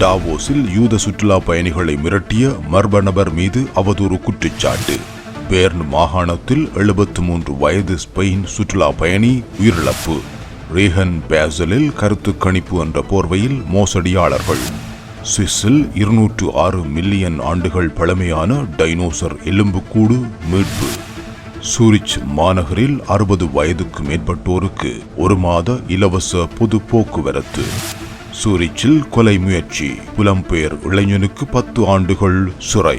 டாவோஸில் யூத சுற்றுலா பயணிகளை மிரட்டிய மர்ம நபர் மீது அவதூறு குற்றச்சாட்டு. பேர்ன் மாகாணத்தில் எழுபத்து மூன்று வயது ஸ்பெயின் சுற்றுலா பயணி உயிரிழப்பு. ரேகன் பேசலில் கருத்து கணிப்பு என்ற போர்வையில் மோசடியாளர்கள். சுவிஸில் இருநூற்று ஆறு மில்லியன் ஆண்டுகள் பழமையான டைனோசர் எலும்புக்கூடு மீட்பு. சூரிச் மாநகரில் அறுபது வயதுக்கு மேற்பட்டோருக்கு ஒரு மாத இலவச பொது போக்குவரத்து. சூரிச்சில் கொலை முயற்சி. புலம்பெயர் இளைஞனுக்கு பத்து ஆண்டுகள் சிறை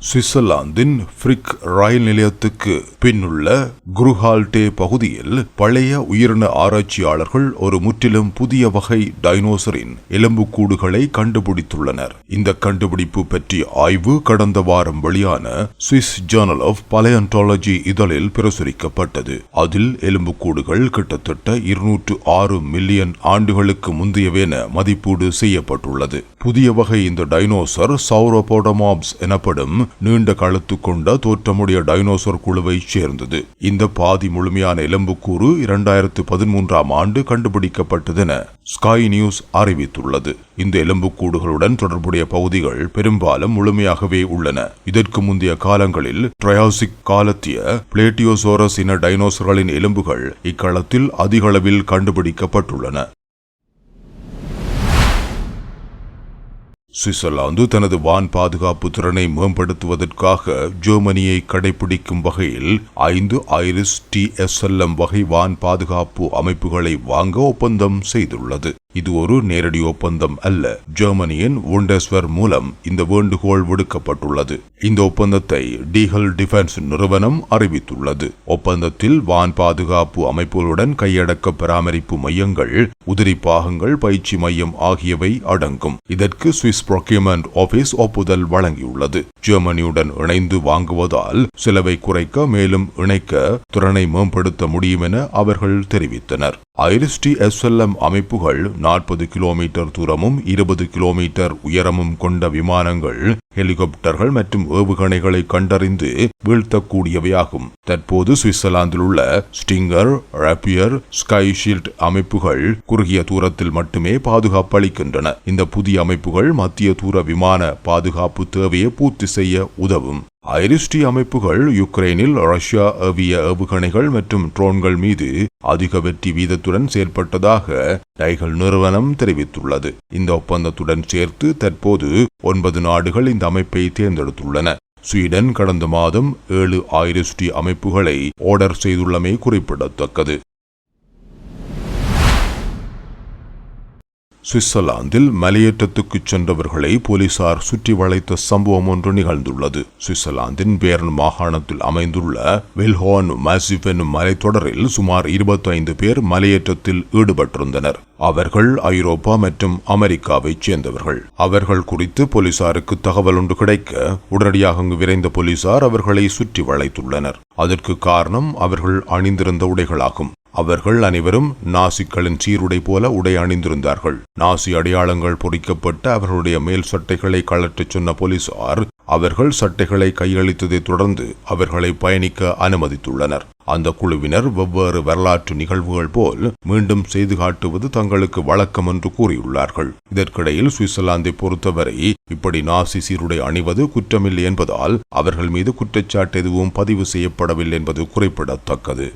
சுவிட்சர்லாந்தின் ஃப்ரிக் ரயில் நிலையத்துக்கு பின்னுள்ள குருஹால்டே பகுதியில் பழைய உயிரின ஆராய்ச்சியாளர்கள் ஒரு முற்றிலும் புதிய வகை டைனோசரின் எலும்புக்கூடுகளை கண்டுபிடித்துள்ளனர். இந்த கண்டுபிடிப்பு பற்றிய ஆய்வு கடந்த வாரம் வெளியான சுவிஸ் ஜேர்னல் ஆஃப் பலையன்டாலஜி இதழில் பிரசுரிக்கப்பட்டது. அதில் எலும்புக்கூடுகள் கிட்டத்தட்ட இருநூற்று ஆறு மில்லியன் ஆண்டுகளுக்கு முந்தையவென மதிப்பீடு செய்யப்பட்டுள்ளது. புதிய வகை இந்த டைனோசர் சௌரோபோடமாப்ஸ் எனப்படும் நீண்ட கழுத்து கொண்ட தோற்றமுடைய டைனோசர் குழுவைச் சேர்ந்தது. இந்த பாதி முழுமையான எலும்புக்கூறு இரண்டாயிரத்து பதிமூன்றாம் ஆண்டு கண்டுபிடிக்கப்பட்டதென ஸ்கை நியூஸ் அறிவித்துள்ளது. இந்த எலும்புக்கூடுகளுடன் தொடர்புடைய பகுதிகள் பெரும்பாலும் முழுமையாகவே உள்ளன. இதற்கு முந்தைய காலங்களில் ட்ரயாசிக் காலத்திய பிளேட்டியோசோரஸ் இன டைனோசர்களின் எலும்புகள் இக்களத்தில் அதிகளவில் கண்டுபிடிக்கப்பட்டுள்ளன. சுவிட்சர்லாந்து தனது வான் பாதுகாப்பு திறனை மேம்படுத்துவதற்காக ஜெர்மனியை கடைபிடிக்கும் வகையில் ஐந்து ஐரிஸ் டிஎஸ்எல்எம் வகை வான் பாதுகாப்பு அமைப்புகளை வாங்க ஒப்பந்தம் செய்துள்ளது. இது ஒரு நேரடி ஒப்பந்தம் அல்ல. ஜெர்மனியின் வுண்டஸ்வர் மூலம் இந்த வேண்டுகோள் விடுக்கப்பட்டுள்ளது. இந்த ஒப்பந்தத்தை டீஹல் டிஃபென்ஸ் நிறுவனம் அறிவித்துள்ளது. ஒப்பந்தத்தில் வான் பாதுகாப்பு அமைப்புகளுடன் கையடக்க பராமரிப்பு மையங்கள் உதிரி பாகங்கள் பயிற்சி மையம் ஆகியவை அடங்கும். இதற்கு சுவிஸ் ப்ரொக்யூமெண்ட் ஆபீஸ் ஒப்புதல் வழங்கியுள்ளது. ஜெர்மனியுடன் இணைந்து வாங்குவதால் செலவை குறைக்க மேலும் இணைக்க திறனை மேம்படுத்த முடியும் என அவர்கள் தெரிவித்தனர். ஐரிஸ்டி எஸ்எல்எம் அமைப்புகள் நாற்பது கிலோமீட்டர் தூரமும் இருபது கிலோமீட்டர் உயரமும் கொண்ட விமானங்கள் ஹெலிகாப்டர்கள் மற்றும் ஏவுகணைகளை கண்டறிந்து வீழ்த்தக்கூடியவையாகும். தற்போது சுவிட்சர்லாந்தில் உள்ள ஸ்டிங்கர் ராப்பியர் ஸ்கைஷீல்ட் அமைப்புகள் குறுகிய தூரத்தில் மட்டுமே பாதுகாப்பு அளிக்கின்றன. இந்த புதிய அமைப்புகள் மத்திய தூர விமான பாதுகாப்பு தேவையை பூர்த்தி செய்ய உதவும். ஐரிஸ்டி அமைப்புகள் யுக்ரைனில் ரஷ்யா ஏவிய ஏவுகணைகள் மற்றும் ட்ரோன்கள் மீது அதிக வெற்றி வீதத்துடன் செயற்பட்டதாக டைகல் நிறுவனம் தெரிவித்துள்ளது. இந்த ஒப்பந்தத்துடன் சேர்த்து தற்போது ஒன்பது நாடுகள் இந்த அமைப்பை தேர்ந்தெடுத்துள்ளன. ஸ்வீடன் கடந்த மாதம் ஏழு ஐரிஸ்டி அமைப்புகளை ஆர்டர் செய்துள்ளமை குறிப்பிடத்தக்கது. சுவிட்சர்லாந்தில் மலையேற்றத்துக்கு சென்றவர்களை போலீசார் சுற்றி வளைத்த சம்பவம் ஒன்று நிகழ்ந்துள்ளது. சுவிட்சர்லாந்தின் பேர்ன் மாகாணத்தில் அமைந்துள்ள வெல்ஹோன் மாசிவ் மலைத்தொடரில் சுமார் 25 பேர் மலையேற்றத்தில் ஈடுபட்டிருந்தனர். அவர்கள் ஐரோப்பா மற்றும் அமெரிக்காவைச் சேர்ந்தவர்கள். அவர்கள் குறித்து போலீசாருக்கு தகவல் ஒன்று கிடைக்க உடனடியாக அங்கு விரைந்த போலீசார் அவர்களை சுற்றி வளைத்துள்ளனர். அதற்கு காரணம் அவர்கள் அணிந்திருந்த உடைகளாகும். அவர்கள் அனைவரும் நாசிக்களின் சீருடை போல உடை அணிந்திருந்தார்கள். நாசி அடையாளங்கள் பொறிக்கப்பட்ட அவர்களுடைய மேல் சட்டைகளை கழற்றச் சொன்ன போலீசார் அவர்கள் சட்டைகளை கையளித்ததைத் தொடர்ந்து அவர்களை பயணிக்க அனுமதித்துள்ளனர். அந்த குழுவினர் வெவ்வேறு வரலாற்று நிகழ்வுகள் போல் மீண்டும் செய்து காட்டுவது தங்களுக்கு வழக்கம் என்று கூறியுள்ளார்கள். இதற்கிடையில் சுவிட்சர்லாந்தை பொறுத்தவரை இப்படி நாசி சீருடை அணிவது குற்றமில்லை என்பதால் அவர்கள் மீது குற்றச்சாட்டு எதுவும் பதிவு செய்யப்படவில்லை என்பது குறிப்பிடத்தக்கது.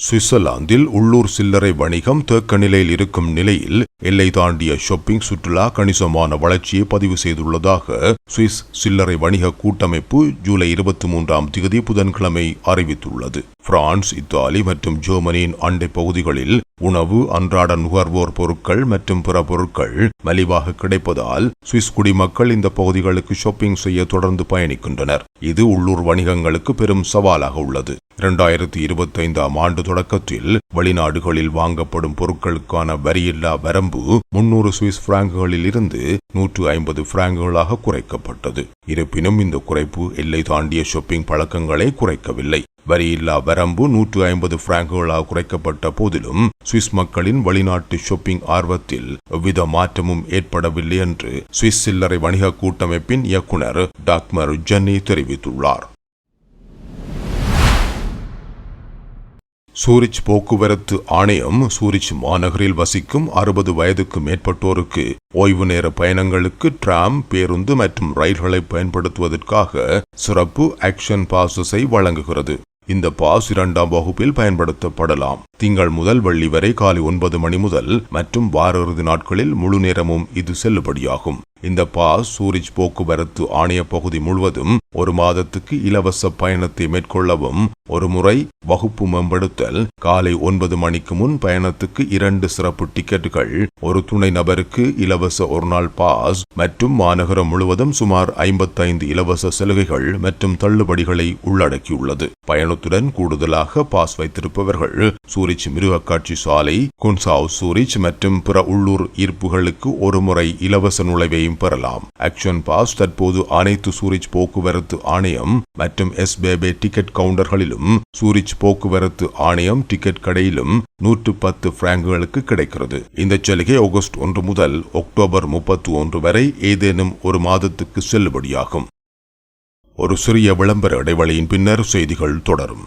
சுவிட்சர்லாந்தில் உள்ளூர் சில்லறை வணிகம் தேக்க நிலையில் இருக்கும் நிலையில் எல்லை தாண்டிய ஷாப்பிங் சுற்றுலா கணிசமான வளர்ச்சியை பதிவு செய்துள்ளதாக சுவிஸ் சில்லறை வணிக கூட்டமைப்பு ஜூலை இருபத்தி மூன்றாம் தேதி புதன்கிழமை அறிவித்துள்ளது. பிரான்ஸ் இத்தாலி மற்றும் ஜெர்மனியின் அண்டை பகுதிகளில் உணவு அன்றாட நுகர்வோர் பொருட்கள் மற்றும் பிற பொருட்கள் மலிவாக கிடைப்பதால் சுவிஸ் குடிமக்கள் இந்த பகுதிகளுக்கு ஷாப்பிங் செய்ய தொடர்ந்து பயணிக்கின்றனர். இது உள்ளூர் வணிகங்களுக்கு பெரும் சவாலாக உள்ளது. இரண்டாயிரத்தி இருபத்தைந்தாம் ஆண்டு தொடக்கத்தில் வெளிநாடுகளில் வாங்கப்படும் பொருட்களுக்கான வரியில்லா வரம்பு முன்னூறு சுவிஸ் பிராங்குகளில் இருந்து நூற்று ஐம்பது பிராங்குகளாக குறைக்கப்பட்டது. இருப்பினும் இந்த குறைப்பு எல்லை தாண்டிய ஷாப்பிங் பழக்கங்களை குறைக்கவில்லை. வரியில்லா வரம்பு நூற்று ஐம்பது பிராங்குகளாக குறைக்கப்பட்ட போதிலும் சுவிஸ் மக்களின் வெளிநாட்டு ஷாப்பிங் ஆர்வத்தில் எவ்வித மாற்றமும் ஏற்படவில்லை என்று சுவிஸ் சில்லறை வணிக கூட்டமைப்பின் இயக்குனர் டாக்மர் ஜன்னி தெரிவித்துள்ளார். சூரிச் போக்குவரத்து ஆணையம் சூரிச் மாநகரில் வசிக்கும் அறுபது வயதுக்கு மேற்பட்டோருக்கு ஓய்வு நேர பயணங்களுக்கு டிராம் பேருந்து மற்றும் ரயில்களை பயன்படுத்துவதற்காக சிறப்பு ஆக்ஷன் பாசஸை வழங்குகிறது. இந்த பாஸ் இரண்டாம் வகுப்பில் பயன்படுத்தப்படலாம். திங்கள் முதல் வெள்ளி வரை காலை ஒன்பது மணி முதல் மற்றும் வார இறுதி நாட்களில் முழு நேரமும் இது செல்லுபடியாகும். இந்த பாஸ் சூரிஜ் போக்குவரத்து ஆணைய பகுதி முழுவதும் ஒரு மாதத்துக்கு இலவச பயணத்தை மேற்கொள்ளவும் ஒரு முறை வகுப்பு மேம்படுத்தல் காலை ஒன்பது மணிக்கு முன் பயணத்துக்கு இரண்டு சிறப்பு டிக்கெட்டுகள் ஒரு துணை நபருக்கு இலவச ஒருநாள் பாஸ் மற்றும் மாநகரம் முழுவதும் சுமார் ஐம்பத்தைந்து இலவச சலுகைகள் மற்றும் தள்ளுபடிகளை உள்ளடக்கியுள்ளது. பயணத்துடன் கூடுதலாக பாஸ் வைத்திருப்பவர்கள் சூரிய சூரிச் மிருகக்காட்சி சாலை குன்சாவ் சூரிச் மற்றும் பிற உள்ளூர் ஈர்ப்புகளுக்கு ஒருமுறை இலவச நுழைவையும் பெறலாம். ஆக்ஷன் பாஸ் தற்போது அனைத்து சூரிச் போக்குவரத்து ஆணையம் மற்றும் எஸ் பேபே டிக்கெட் கவுண்டர்களிலும் சூரிச் போக்குவரத்து ஆணையம் டிக்கெட் கடையிலும் நூற்று பத்து பிராங்குகளுக்கு கிடைக்கிறது. இந்த சலுகை ஆகஸ்ட் ஒன்று முதல் அக்டோபர் முப்பத்தி ஒன்று வரை ஏதேனும் ஒரு மாதத்துக்கு செல்லுபடியாகும். ஒரு சிறிய விளம்பர இடைவெளியின் பின்னர் செய்திகள் தொடரும்.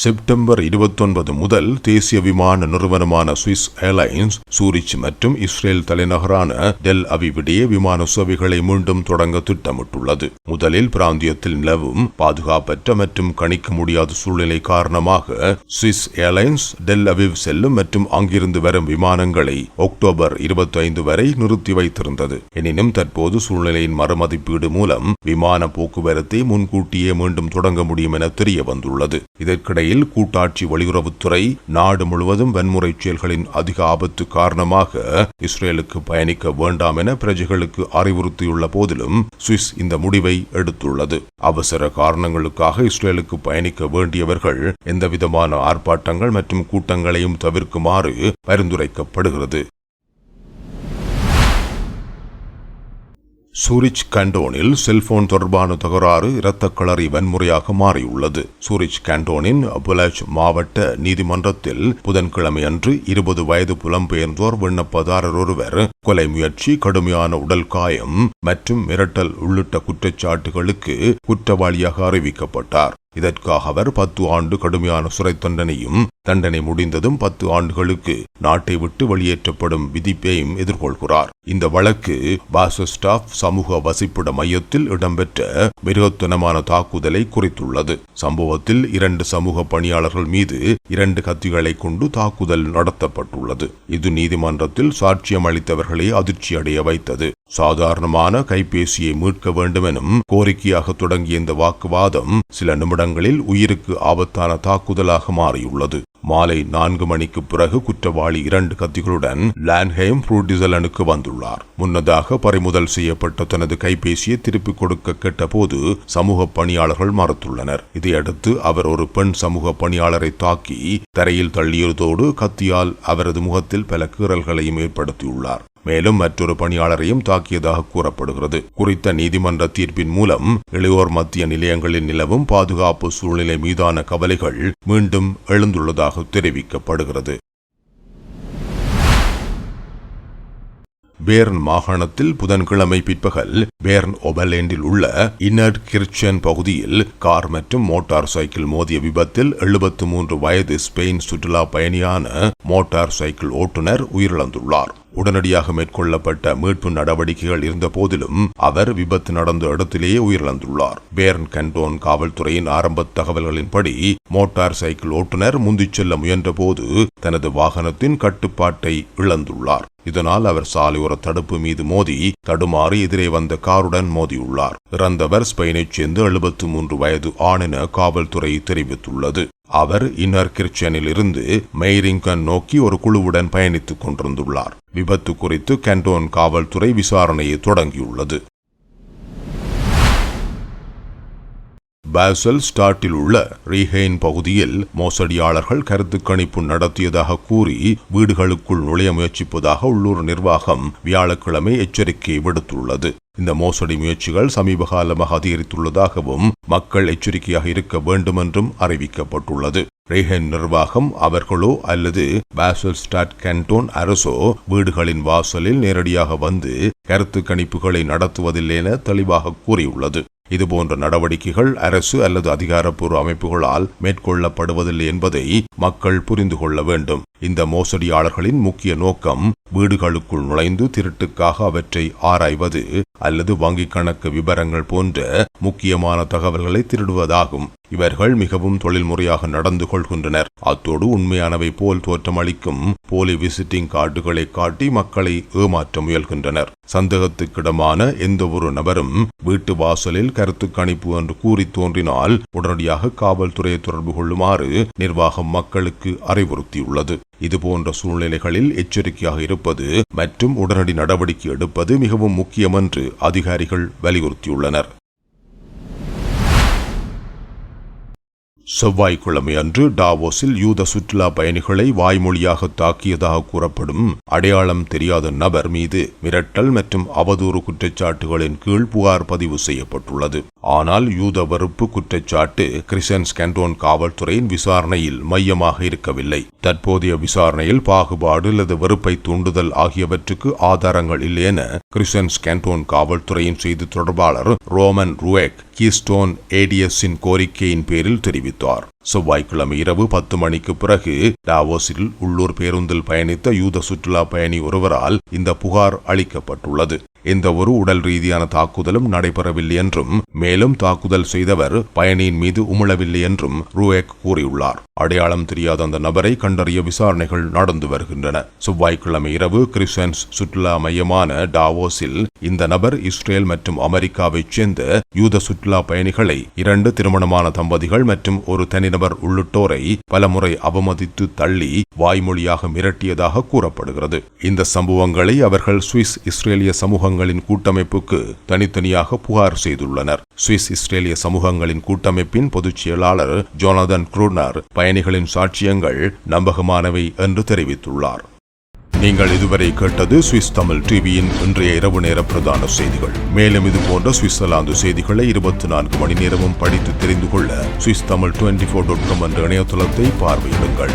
செப்டம்பர் இருபத்தொன்பது முதல் தேசிய விமான நிறுவனமான சுவிஸ் ஏர்லைன்ஸ் சூரிச் மற்றும் இஸ்ரேல் தலைநகரான டெல் அவிவிடையே விமான சேவைகளை மீண்டும் தொடங்க திட்டமிட்டுள்ளது. முதலில் பிராந்தியத்தில் நிலவும் பாதுகாப்பற்ற மற்றும் கணிக்க முடியாத சூழ்நிலை காரணமாக சுவிஸ் ஏர்லைன்ஸ் டெல் அவிவ் செல்லும் மற்றும் அங்கிருந்து வரும் விமானங்களை அக்டோபர் இருபத்தைந்து வரை நிறுத்தி வைத்திருந்தது. எனினும் தற்போது சூழ்நிலையின் மறுமதிப்பீடு மூலம் விமான போக்குவரத்தை முன்கூட்டியே மீண்டும் தொடங்க முடியும் என தெரிய வந்துள்ளது இதற்கிடையில் கூட்டாட்சி வெளியுறவுத்துறை நாடு முழுவதும் வன்முறை செயல்களின் அதிக ஆபத்து காரணமாக இஸ்ரேலுக்கு பயணிக்க வேண்டாம் என பிரஜைகளுக்கு அறிவுறுத்தியுள்ள போதிலும் சுவிஸ் இந்த முடிவை எடுத்துள்ளது. அவசர காரணங்களுக்காக இஸ்ரேலுக்கு பயணிக்க வேண்டியவர்கள் எந்தவிதமான ஆர்ப்பாட்டங்கள் மற்றும் கூட்டங்களையும் தவிர்க்குமாறு பரிந்துரைக்கப்படுகிறது. சூரிச் கண்டோனில் செல்போன் தொடர்பான தகராறு இரத்த களறி வன்முறையாக மாறியுள்ளது. சூரிச் கண்டோனின் புலஜ் மாவட்ட நீதிமன்றத்தில் புதன்கிழமை அன்று இருபது வயது புலம்பெயர்ந்தோர் விண்ணப்பதாரர் ஒருவர் கொலை முயற்சி கடுமையான உடல் காயம் மற்றும் மிரட்டல் உள்ளிட்ட குற்றச்சாட்டுகளுக்கு குற்றவாளியாக அறிவிக்கப்பட்டார். இதற்காக அவர் பத்து ஆண்டு கடுமையான சிறை தண்டனையும் தண்டனை முடிந்ததும் பத்து ஆண்டுகளுக்கு நாட்டை விட்டு வெளியேற்றப்படும் விதிப்பையும் எதிர்கொள்கிறார். இந்த வழக்கு பாசஸ்டாப் சமூக வசிப்பிட மையத்தில் இடம்பெற்ற மிருகத்தனமான தாக்குதலை குறித்துள்ளது. சம்பவத்தில் இரண்டு சமூக பணியாளர்கள் மீது இரண்டு கத்திகளை கொண்டு தாக்குதல் நடத்தப்பட்டுள்ளது. இது நீதிமன்றத்தில் சாட்சியம் அளித்தவர்களை அதிர்ச்சியடைய வைத்தது. சாதாரணமான கைபேசியை மீட்க வேண்டுமெனும் கோரிக்கையாக தொடங்கிய இந்த வாக்குவாதம் சில நிமிடங்களில் உயிருக்கு ஆபத்தான தாக்குதலாக மாறியுள்ளது. மாலை நான்கு மணிக்கு பிறகு குற்றவாளி இரண்டு கத்திகளுடன் லான்ஹேம் புரூடிசலனுக்கு வந்துள்ளார். முன்னதாக பறிமுதல் செய்யப்பட்ட தனது கைபேசியை திருப்பிக் கொடுக்க கேட்டபோது சமூக பணியாளர்கள் மறுத்துள்ளனர். இதையடுத்து அவர் ஒரு பெண் சமூக பணியாளரை தாக்கி தரையில் தள்ளியதோடு கத்தியால் அவரது முகத்தில் பல கீறல்களையும் ஏற்படுத்தியுள்ளார். மேலும் மற்றொரு பணியாளரையும் தாக்கியதாக கூறப்படுகிறது. குறித்த நீதிமன்ற தீர்ப்பின் மூலம் இளையோர் மத்திய நிலையங்களில் நிலவும் பாதுகாப்பு சூழ்நிலை மீதான கவலைகள் மீண்டும் எழுந்துள்ளதாக தெரிவிக்கப்படுகிறது. பேர்ன் மாகாணத்தில் புதன்கிழமை பிற்பகல் பேர்ன் ஒபலேண்டில் உள்ள இன்னர் கிர்ச்சன் பகுதியில் கார் மற்றும் மோட்டார் சைக்கிள் மோதிய விபத்தில் எழுபத்து மூன்று வயது ஸ்பெயின் சுற்றுலா பயணியான மோட்டார் சைக்கிள் ஓட்டுநர் உயிரிழந்துள்ளார். உடனடியாக மேற்கொள்ளப்பட்ட மீட்பு நடவடிக்கைகள் இருந்த போதிலும் அவர் விபத்து நடந்த இடத்திலேயே உயிரிழந்துள்ளார். பேர்ன் கண்டோன் காவல்துறையின் ஆரம்ப தகவல்களின்படி மோட்டார் சைக்கிள் ஓட்டுநர் முந்திச் செல்ல முயன்றபோது தனது வாகனத்தின் கட்டுப்பாட்டை இழந்துள்ளார். இதனால் அவர் சாலையோர தடுப்பு மீது மோதி தடுமாறி எதிரே வந்த காருடன் மோதியுள்ளார். இறந்தவர் ஸ்பெயினைச் சேர்ந்த எழுபத்து மூன்று வயது ஆண் என காவல்துறை தெரிவித்துள்ளது. அவர் இன்னர் கிர்ச்சனில் இருந்து மெய்ரிங்கன் நோக்கி ஒரு குழுவுடன் பயணித்துக் கொண்டிருந்துள்ளார். விபத்து குறித்து கண்டோன் காவல்துறை விசாரணையை தொடங்கியுள்ளது. பாசல் ஸ்டாட்டில் உள்ள ரீஹெயின் பகுதியில் மோசடியாளர்கள் கருத்து கணிப்பு நடத்தியதாக கூறி வீடுகளுக்குள் நுழைய முயற்சிப்பதாக உள்ளூர் நிர்வாகம் வியாழக்கிழமை எச்சரிக்கை விடுத்துள்ளது. இந்த மோசடி முயற்சிகள் சமீப காலமாக அதிகரித்துள்ளதாகவும் மக்கள் எச்சரிக்கையாக இருக்க வேண்டும் என்றும் அறிவிக்கப்பட்டுள்ளது. ரேஹன் நிர்வாகம் அவர்களோ அல்லது பாசல் ஸ்டாட் கேன்டோன் அரசோ வீடுகளின் வாசலில் நேரடியாக வந்து கருத்து கணிப்புகளை நடத்துவதில்லை என தெளிவாக கூறியுள்ளது. இதுபோன்ற நடவடிக்கைகள் அரசு அல்லது அதிகாரப்பூர்வ அமைப்புகளால் மேற்கொள்ளப்படுவதில்லை என்பதை மக்கள் புரிந்து கொள்ள வேண்டும். இந்த மோசடியாளர்களின் முக்கிய நோக்கம் வீடுகளுக்குள் நுழைந்து திருட்டுக்காக அவற்றை ஆராய்வது அல்லது வங்கிக் கணக்கு விவரங்கள் போன்ற முக்கியமான தகவல்களை திருடுவதாகும். இவர்கள் மிகவும் தொழில்முறையாக நடந்து கொள்கின்றனர். அத்தோடு உண்மையானவை போல் தோற்றமளிக்கும் போலி விசிட்டிங் கார்டுகளை காட்டி மக்களை ஏமாற்ற முயல்கின்றனர். சந்தேகத்துக்கிடமான எந்த ஒரு நபரும் வீட்டு வாசலில் கருத்து கணிப்பு என்று கூறி தோன்றினால் உடனடியாக காவல்துறையை தொடர்பு கொள்ளுமாறு நிர்வாகம் மக்களுக்கு அறிவுறுத்தியுள்ளது. இதுபோன்ற சூழ்நிலைகளில் எச்சரிக்கையாக இருப்பது மற்றும் உடனடி நடவடிக்கை எடுப்பது மிகவும் முக்கியம் என்று அதிகாரிகள் வலியுறுத்தியுள்ளனர். செவ்வாய்க்கிழமை அன்று டாவோஸில் யூத சுற்றுலா பயணிகளை வாய்மொழியாக தாக்கியதாக கூறப்படும் அடையாளம் தெரியாத நபர் மீது மிரட்டல் மற்றும் அவதூறு குற்றச்சாட்டுகளின் கீழ் புகார் பதிவு செய்யப்பட்டுள்ளது. ஆனால் யூத வெறுப்பு குற்றச்சாட்டு கிறிசன்ஸ் கண்டோன் காவல்துறையின் விசாரணையில் மையமாக இருக்கவில்லை. தற்போதைய விசாரணையில் பாகுபாடு அல்லது வெறுப்பை தூண்டுதல் ஆகியவற்றுக்கு ஆதாரங்கள் இல்லை என கிறிஸ்டன்ஸ் கேண்டோன் காவல்துறையின் செய்தி தொடர்பாளர் ரோமன் ருவேக் கீஸ்டோன் ஏடிஎஸின் கோரிக்கையின் பேரில் தெரிவித்தார். செவ்வாய்க்கிழமை இரவு பத்து மணிக்கு பிறகு டாவோஸில் உள்ளூர் பேருந்தில் பயணித்த யூத சுற்றுலா பயணி ஒருவரால் இந்த புகார் அளிக்கப்பட்டுள்ளது. எந்த ஒரு உடல் ரீதியான தாக்குதலும் நடைபெறவில்லை என்றும் மேலும் தாக்குதல் செய்தவர் பயணியின் மீது உமிழவில்லை என்றும் ரூவேக் கூறியுள்ளார். அடையாளம் தெரியாத அந்த நபரை கண்டறிய விசாரணைகள் நடந்து வருகின்றன. செவ்வாய்க்கிழமை இரவு கிறிஸ்டன்ஸ் சுற்றுலா மையமான டாவோஸில் இந்த நபர் இஸ்ரேல் மற்றும் அமெரிக்காவைச் சேர்ந்த யூத சுற்றுலா பயணிகளை இரண்டு திருமணமான தம்பதிகள் மற்றும் ஒரு தனிநபர் உள்ளிட்டோரை பலமுறை அவமதித்து தள்ளி வாய்மொழியாக மிரட்டியதாக கூறப்படுகிறது. இந்த சம்பவங்களை அவர்கள் சுவிஸ் இஸ்ரேலிய சமூகங்களின் கூட்டமைப்புக்கு தனித்தனியாக புகார் செய்துள்ளனர். சுவிஸ் இஸ்ரேலிய சமூகங்களின் கூட்டமைப்பின் பொதுச் செயலாளர் ஜோனதன் குரூனர் பயணிகளின் சாட்சியங்கள் நம்பகமானவை என்று தெரிவித்துள்ளார். நீங்கள் இதுவரை கேட்டது சுவிஸ் தமிழ் டிவியின் இன்றைய இரவு நேர பிரதான செய்திகள். மேலும் இது போன்ற சுவிட்சர்லாந்து செய்திகளை இருபத்தி நான்கு மணி நேரமும் படித்து தெரிந்து கொள்ள Swiss Tamil twenty four dot com என்ற இணையதளத்தை பார்வையிடுங்கள்.